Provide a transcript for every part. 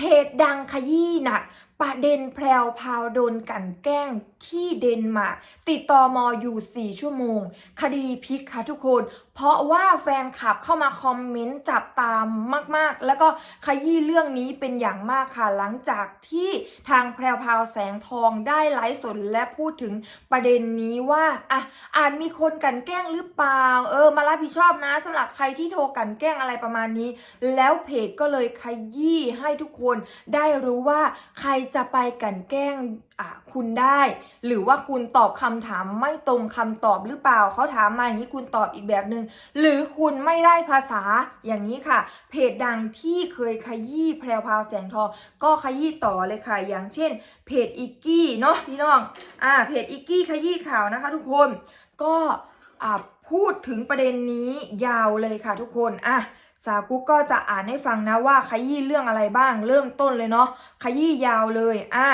เพจดังขยี้หนัก ประเด็นแพรวพาวโดนกันแกล้งที่เดนมาร์กติดต่อมออยู่ 4 ชั่วโมง คดีพลิกค่ะทุกคน เพราะว่าแฟนคลับเข้ามาคอมเมนต์จับตามมาก ๆ แล้วก็ขยี้เรื่องนี้เป็นอย่างมากค่ะ หลังจากที่ทางแพรวพาวแสงทองได้ไลฟ์สดและพูดถึงประเด็นนี้ว่าอะอาจมีคนกันแกล้งหรือเปล่า เออ มารับผิดชอบนะสำหรับใครที่โทรกันแกล้งอะไรประมาณนี้ แล้วเพจก็เลยขยี้ให้ทุกคนได้รู้ว่าใครจะไปกันแกล้งคุณได้ หรือว่าคุณตอบคำถามไม่ตรงคำตอบหรือเปล่าเขาถามมาอย่างนี้คุณตอบอีกแบบหนึง่งหรือคุณไม่ได้ภาษาอย่างนี้ค่ะ เพจดังที่เคยขยี้แพรวพาวแสงทองก็ขยี้ต่อเลยค่ะ อย่างเช่น เพจอิกกี้เนาะพี่น้องอ่าเพจอิกกี้ขยี้ข่าวนะคะ ทุกคนก็พูดถึงประเด็นนี้ยาวเลยค่ะทุกคนอะ สาวกุ๊กก็จะอ่านให้ฟังนะว่าขยี้เรื่องอะไรบ้างเริ่มต้นเลยเนาะขยี้ยาวเลยอะ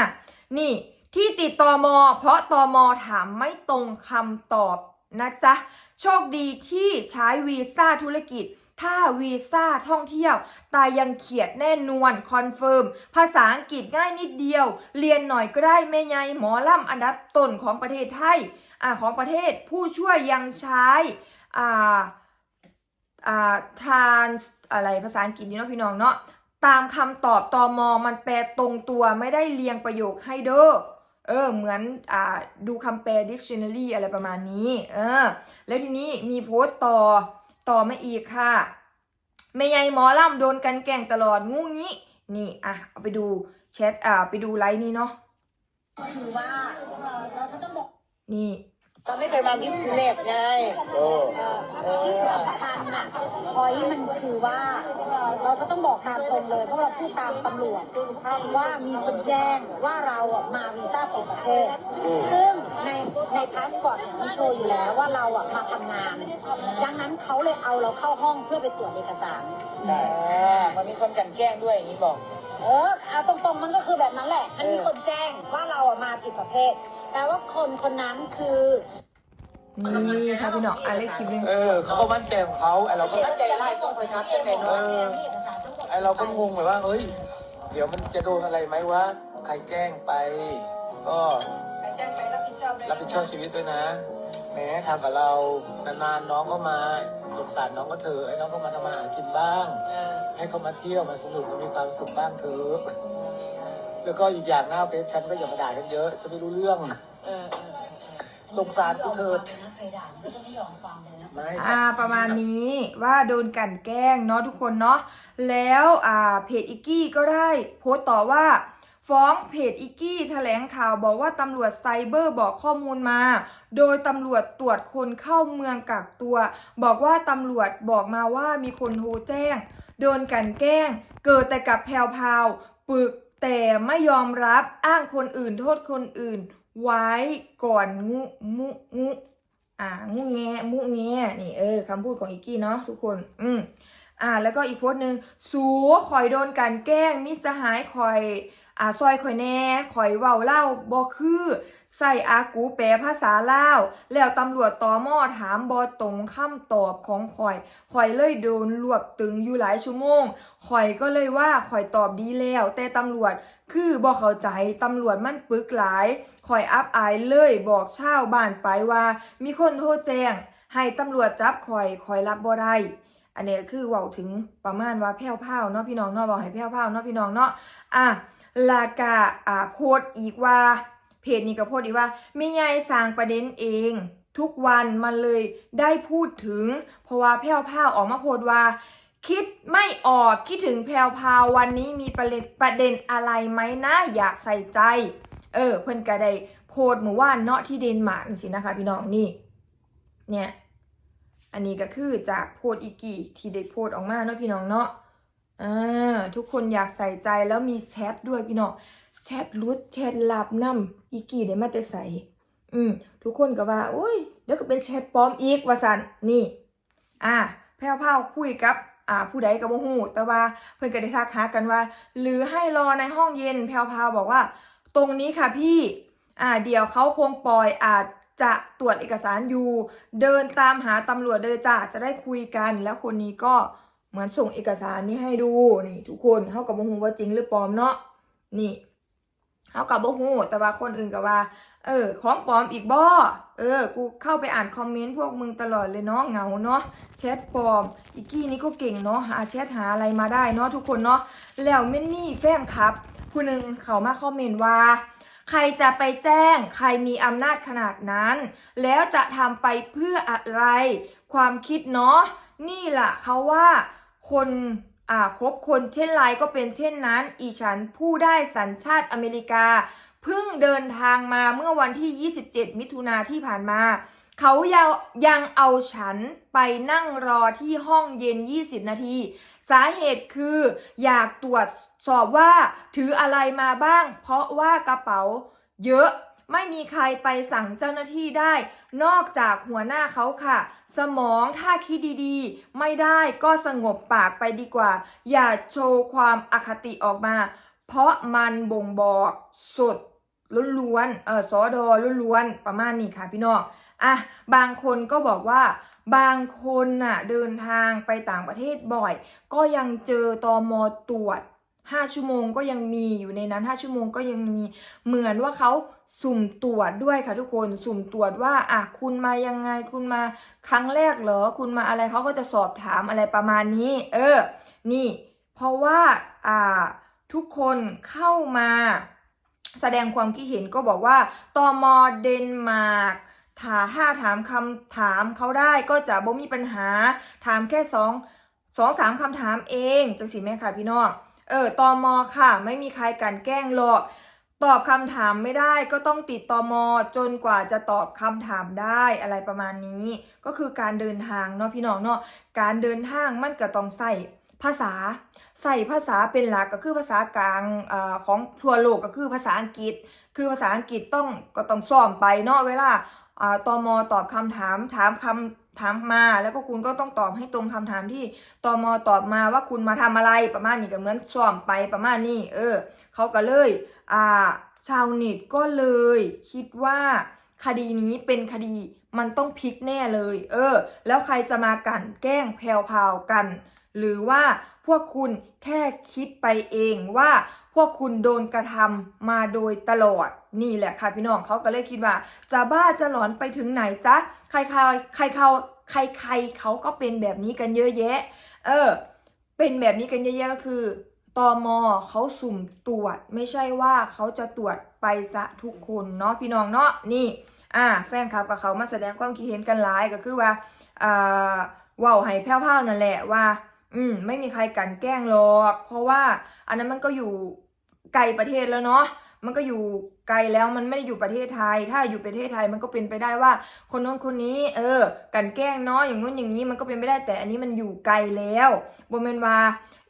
นี่ที่ติดตอมอ เพราะตอมอถามไม่ตรงคำตอบนะจ๊ะโชคดีที่ใช้วีซ่าธุรกิจ ถ้าวีซ่าท่องเที่ยว ตายยังเขียดแน่นวนคอนเฟิร์ม ภาษาอังกฤษง่ายนิดเดียว เรียนหน่อยก็ได้แม่ยายหมอล่ำอันดับต้นของประเทศไทยอ่าของประเทศผู้ช่วยยังใช้อ่า อ่า trans อะไรภาษาอังกฤษนี่เนาะพี่น้องเนาะตามคำตอบตอมอมันแปลตรงตัวไม่ได้เรียงประโยคให้เด้อเออ เหมือนอ่าดูคำแปล dictionary อะไรประมาณนี้ เออ แล้วทีนี้มีโพสต์ต่อต่อมาอีกค่ะแม่ใหญ่หมอลำโดนกันแกล้งตลอดงูงี้ นี่อะเอาไปดูแชทอ่าไปดูไลฟ์นี้เนาะคือว่าเราก็ต้องบอกนี่ เราไม่เคยมาบิสเนสไงเออที่สำคัญน่ะพอยมันคือว่า เราก็ต้องบอกตามตรงเลยเพราะเราพูดตามตำรวจว่ามีคนแจ้งว่าเราอะมาวีซ่าปิดประเทศ ซึ่งในในพาสปอร์ตเนี่ยมันโชว์อยู่แล้วว่าเราอะมาทำงาน ดังนั้นเขาเลยเอาเราเข้าห้องเพื่อไปตรวจเอกสารอ่ามันมีคนกลันแกล้งด้วยอย่างนี้บอกเออเอาตรงๆมันก็คือแบบนั้นแหละ มันมีคนแจ้งว่าเราอะมาผิดประเภทแปลว่าคนคนนั้นคือ นี่ค่ะพี่น้องอะเลขคลิปหนึง เออเขาก็มั่นใจของเขาไอเราก็มั่นใจไล่ต้องไปทักยังไงเอเนาะอไอเราก็งงแบบว่าเฮ้ย เดี๋ยวมันจะโดนอะไรไหมวะใครแจ้งไป ก็รับผิดชอบชีวิตด้วยนะแหมทำกับเรานานๆน้องก็มาสงสารน้องก็เถอะไอ้น้องก็มาทำมาหากินบ้าง เออ ให้เขามาเที่ยวมาสนุกมามีความสุขบ้างเถอะแล้วก็อีกอย่างหน้าเฟซฉันก็อย่ามาด่ากันเยอะฉันไม่รู้เรื่องเออสงสารกูเถิดใครด่าก็จะไม่ยอมฟังเลยนะ ไม่อ่าประมาณนี้ว่าโดนกลันแกล้งเนาะทุกคนเนาะแล้วอ่าเพจอิกกี้ก็ได้โพสต์ต่อว่า ฟ้องเพจอิกกี้แถลงข่าวบอกว่าตำรวจไซเบอร์บอกข้อมูลมา โดยตำรวจตรวจคนเข้าเมืองกักตัว บอกว่าตำรวจบอกมาว่ามีคนโทรแจ้ง โดนกันแกล้ง เกิดแต่กับแพรวๆปึกแต่ไม่ยอมรับอ้างคนอื่นโทษคนอื่น ไว้ก่อนงุมุงุอ่างูแงมุแงนี่เออคำพูดของอีกกี้เนาะทุกคน อืมอ่า แล้วก็อีกโพสต์หนึ่งสูคอยโดนการแกล้งมิสหายคอย อ่าซอยคอยแน่คอยเว้าเล่าบ่คือใส่อากูแปลภาษาลาว แล้วตำรวจตอมอถามบอตรงคำตอบของคอยคอยเลยโดนรวบตึงอยู่หลายชั่วโมงคอยก็เลยว่าคอยตอบดีแล้ว แต่ตำรวจคือบ่เข้าใจตำรวจมันปึกหลายคอยอับอายเลยบอกชาวบ้านไปว่า มีคนโทรแจ้ง ให้ตำรวจจับคอยคอยรับบ่ได้อันนี้คือเว้าถึงประมาณว่าแพ้วพราเนาะพี่น้องเนาะบอกให้แพ้วพราเนาะพี่น้องเนาะอะ ลากาอ่าโพสอีกว่า เพจนี้ก็โพสอีกว่าไม่ยายสร้างประเด็นเอง ทุกวันมันเลยได้พูดถึง เพราะว่าแพ้วพาวออกมาโพสว่า คิดไม่ออกคิดถึงแพรวพาววันนี้มีประเด็นประเด็นอะไรไหมนะอยากใส่ใจ เออ เพิ่นก็ได้โพสหมู่ว่านเนาะที่เดนมาร์กสินะคะ พี่น้องนี่ เนี่ย อันนี้ก็คือจากโพสอีกี่ที่ได้โพสออกมาเนาะพี่น้องเนาะ ทุกคนอยากใส่ใจแล้วมีแชทด้วยพี่น้องแชทรุดแชทหลับนำอีกี่ได้มาแต่ใส่อืมทุกคนก็ว่าโอ้ยเดี๋ยวก็เป็นแชทปลอมอีกว่าสันนี่ อ่าแพรวพาคุยกับ อ่า ผู้ใดก็บ่ฮู้แต่ว่าเพิ่อนก็ได้ทักหากันว่า หรือให้รอในห้องเย็นแพรวพาบอกว่า ตรงนี้ค่ะพี่ อ่า เดี๋ยวเขาคงปล่อยอาจจะตรวจเอกสารอยู่ เดินตามหาตำรวจเลยจ้าจะได้คุยกัน แล้วคนนี้ก็ เหมือนส่งเอกสารนี้ให้ดูนี่ทุกคนเท่ากับบ่ฮู้ว่าจริงหรือปลอมเนาะนี่เท่ากับบ่ฮู้แต่ว่าคนอื่นก็ว่า เออ ของปลอมอีกบ่เออ กูเข้าไปอ่านคอมเมนต์พวกมึงตลอดเลยเนาะเหงาเนาะแชทปลอมอีกกี้นี่ก็เก่งเนาะหาแชทหาอะไรมาได้เนาะทุกคนเนาะแล้วเมนนี่แฟนครับผู้หนึ่งเขามาคอมเมนต์ว่าใครจะไปแจ้ง ใครมีอำนาจขนาดนั้น แล้วจะทำไปเพื่ออะไร ความคิดเนาะ นี่แหละเขาว่า คนอ่าคบคนเช่นไรก็เป็นเช่นนั้น อีฉันผู้ได้สัญชาติอเมริกาเพิ่งเดินทางมาเมื่อวันที่ 27 มิถุนาที่ผ่านมา เขายังยังเอาฉันไปนั่งรอที่ห้องเย็น 20 นาที สาเหตุคืออยากตรวจสอบว่าถืออะไรมาบ้าง เพราะว่ากระเป๋าเยอะ ไม่มีใครไปสั่งเจ้าหน้าที่ได้ นอกจากหัวหน้าเขาค่ะ สมองถ้าคิดดีๆ ไม่ได้ก็สงบปากไปดีกว่า อย่าโชว์ความอคติออกมา เพราะมันบ่งบอกสดล้วนๆเออสอดอล้วนๆประมาณนี้ค่ะพี่น้องอะบางคนก็บอกว่าบางคนน่ะเดินทางไปต่างประเทศบ่อย ก็ยังเจอตอมอตรวจ 5ชั่วโมงก็ยังมีอยู่ในนั้น5ชั่วโมงก็ยังมีเหมือนว่าเขาสุ่มตรวจด้วยค่ะทุกคนสุ่มตรวจว่าอะคุณมายังไงคุณมาครั้งแรกเหรอคุณมาอะไรเขาก็จะสอบถามอะไรประมาณนี้ เออ นี่ เพราะว่าอ่าทุกคนเข้ามาแสดงความคิดเห็นก็บอกว่าตอมอเดนมาร์กถาถ้าถามคำถามเขาได้ก็จะบ่มีปัญหา ถามแค่สองสองสามคำถามเองจังสิแม่ค่ะพี่น้อง เออตอมอค่ะ ไม่มีใครกลันแกล้งหรอก ตอบคำถามไม่ได้ก็ต้องติดตอมอจนกว่าจะตอบคำถามได้อะไรประมาณนี้ ก็คือการเดินทางเนาะพี่น้องเนาะการเดินทางมันก็ต้องใส่ภาษาใส่ภาษาเป็นหลักก็คือภาษากลางอาของทั่วโลกก็คือภาษาอังกฤษ คือภาษาอังกฤษต้องก็ต้องซ่อมไปเนาะเวลาอ่าตมตอบคำถามถามคำ ถามมาแล้วก็คุณก็ต้องตอบให้ตรงคำถามที่ตมตอบมาว่าคุณมาทำอะไรประมาณนี้ก็เหมือนสอมไปประมาณนี้ เออเขาก็เลย อ่าชาวเน็ตก็เลย คิดว่าคดีนี้เป็นคดีมันต้องพลิกแน่เลย เออ แล้วใครจะมากลั่นแกล้งแพลวๆกัน หรือว่าพวกคุณแค่คิดไปเองว่าพวกคุณโดนกระทำมาโดยตลอดนี่แหละค่ะพี่น้องเขาก็เลยคิดว่า จะบ้าจะหลอนไปถึงไหนจ๊ะใครใครใครเขาใครใครเขาก็เป็นแบบนี้กันเยอะแยะ เออ เป็นแบบนี้กันเยอะแยะก็คือตอมอเขาสุ่มตรวจไม่ใช่ว่าเขาจะตรวจไปซะทุกคนเนาะพี่น้องเนาะนี่อ่าแฟนคลับกับเขามาแสดงความคิดเห็นกันหลายก็คือว่าอ่าว่าวให้แพ้วๆนั่นแหละว่า อืม ไม่มีใครกลันแกล้งหรอก เพราะว่า อันนั้นมันก็อยู่ไกลประเทศแล้วเนาะมันก็อยู่ไกลแล้วมันไม่ได้อยู่ประเทศไทย ถ้าอยู่ประเทศไทยมันก็เป็นไปได้ว่า คนโน้นคนนี้ เออกลันแกล้งเนาะอย่างนู้นอย่างนี้มันก็เป็นไปได้แต่อันนี้มันอยู่ไกลแล้วบนเมนว่า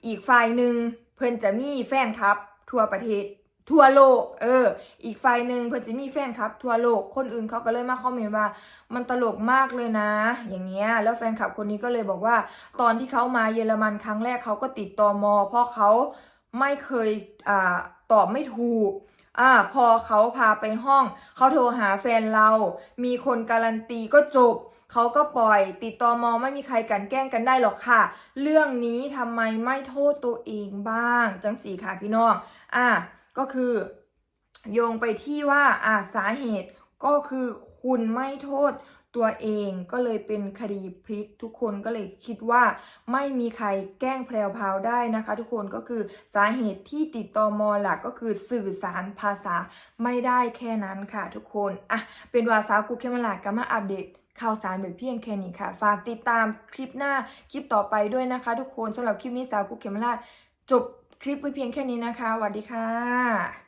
อีกฝ่ายหนึ่งเพิ่นจะมีแฟนครับ ทั่วประเทศ ทั่วโลก เออ อีกฝ่ายหนึ่งเพิ่นจะมีแฟนคลับ ทั่วโลก คนอื่นเขาก็เลยมาคอมเมนต์ว่า มันตลกมากเลยนะ อย่างเงี้ย แล้วแฟนคลับคนนี้ก็เลยบอกว่า ตอนที่เขามาเยอรมันครั้งแรกเขาก็ติดตอมอเพราะเขาไม่เคยอ่าตอบไม่ถูกอ่าพอเขาพาไปห้อง เขาโทรหาแฟนเรา มีคนการันตีก็จบเขาก็ปล่อยติดตอมอไม่มีใครกลันแกล้งกันได้หรอกค่ะ เรื่องนี้ทำไมไม่โทษตัวเองบ้าง จังสีค่ะพี่น้อง อ่า ก็คือ โยงไปที่ว่าอ่าสาเหตุก็คือคุณไม่โทษตัวเองก็เลยเป็นคดีพลิกทุกคนก็เลยคิดว่า ไม่มีใครแกล้งแพรวพาวได้นะคะ ทุกคนก็คือสาเหตุที่ติดต่อมอหลักก็คือสื่อสารภาษาไม่ได้แค่นั้นค่ะทุกคนอะเป็นวาสาวกุเคมลาดก็มาอัปเดตข่าวสารแบบเพียงแค่นี้ค่ะ ฝากติดตามคลิปหน้าคลิปต่อไปด้วยนะคะ ทุกคนสำหรับคลิปนี้สาวกุเคมลาดจบ คลิปไว้เพียงแค่นี้นะคะสวัสดีค่ะ